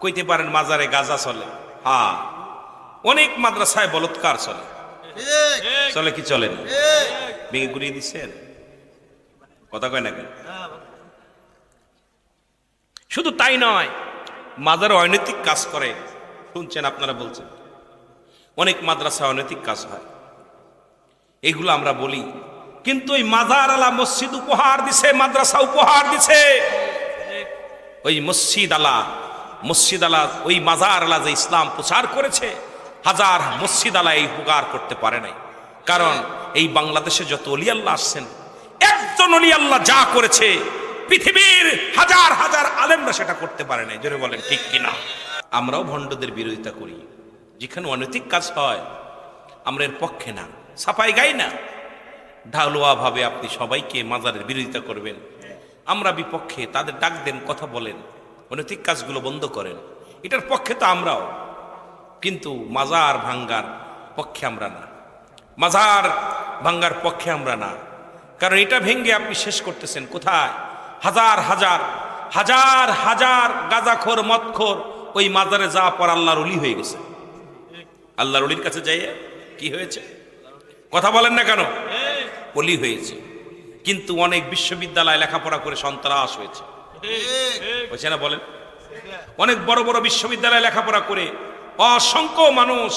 কইতে পারেন মাজারে গাজা চলে। হ্যাঁ। অনেক মাদ্রাসায় বলৎকার চলে। চলে কি চলে না? ভেঙে গুড়িয়ে দিচ্ছেন? কথা কয় না কেন? শুধু তাই নয় মাজারে অনৈতিক কাজ করে। শুনছেন আপনারা বলছেন। অনেক মাদ্রাসায় অনৈতিক কাজ হয়। এগুলো আমরা বলি। কিন্তু ওই মাজার আলা মসজিদ উপহার দিছে মাদ্রাসা উপহার দিছে। ওই মসজিদ আলা মসজিদ আলা, ওই মাজার আলা যে ইসলাম প্রচার করেছে, হাজার মসজিদ আলা এই উপকার করতে পারে নাই। কারণ এই বাংলাদেশে যত অলি আল্লাহ আসছেন, একজন অলি আল্লাহ যা করেছে, পৃথিবীর হাজার হাজার আলেমরা সেটা করতে পারে নাই। জোরে বলেন, ঠিক কিনা? আমরাও ভণ্ডদের বিরোধিতা করি। যেখানে অনৈতিক কাজ হয়, আমরা এর পক্ষে না সাফাই গাই না। ঢালুয়া ভাবে আপনি সবাইকে মাজারের বিরোধিতা করবেন। আমরা বিপক্ষে তাদের ডাক দেন, কথা বলেন। অনৈতিক কাজগুলো বন্ধ করেন। এটার পক্ষে তো আমরাও। কিন্তু মাজার ভাঙ্গার পক্ষে আমরা না। মাজার ভাঙ্গার পক্ষে আমরা না। কারণ এটা ভেঙ্গে আপনি শেষ করতেছেন কোথায়? হাজার হাজার হাজার হাজার গাজাখোর মদখোর ওই মাজারে যা পর আল্লাহর অলি হয়ে গেছে। আল্লাহর অলির কাছে যাইয়ে কি হয়েছে? কথা বলেন না কেন? অলি হয়েছে। কিন্তু অনেক বিশ্ববিদ্যালয় লেখাপড়া করে সন্ত্রাস হয়েছে। হয়েছে না, বলেন। অনেক বড় বড় বিশ্ববিদ্যালয়ে লেখাপড়া করে অসংখ্য মানুষ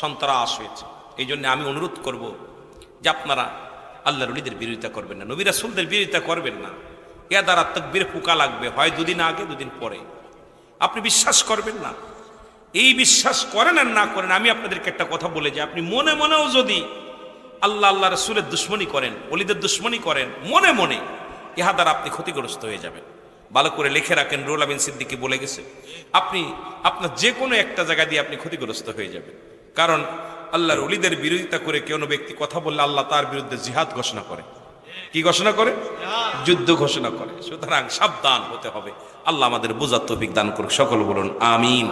সন্ত্রাস হয়েছে। এই জন্য আমি অনুরোধ করব যে আপনারা আল্লাহ রলিদের বিরোধিতা করবেন না, নবী রাসুলদের বিরোধিতা করবেন না। এ দ্বারা তকবির পোকা লাগবে, হয় দুদিন আগে, দুদিন পরে। আপনি বিশ্বাস করবেন না? এই বিশ্বাস করেন আর না করেন, আমি আপনাদেরকে একটা কথা বলে যে আপনি মনে মনেও যদি আল্লাহ আল্লাহ রসুলের দুশ্মনী করেন অলিদের দুশ্মনী করেন, মনে মনে ইহা দ্বারা আপনি ক্ষতিগ্রস্ত হয়ে যাবেন। ভালো করে লিখে রাখেন রুল আমিন সিদ্দিকি বলে গেছে, আপনি, আপনার যে কোনো একটা জায়গা দিয়ে আপনি ক্ষতিগ্রস্ত হয়ে যাবেন। কারণ আল্লাহর অলিদের বিরোধিতা করে কোনো ব্যক্তি কথা বললে আল্লাহ তার বিরুদ্ধে জিহাদ ঘোষণা করে। কি ঘোষণা করে? যুদ্ধ ঘোষণা করে। সুতরাং সাবধান হতে হবে। আল্লাহ আমাদের বোঝার তৌফিক দান করুক। সকল বলুন, আমিন।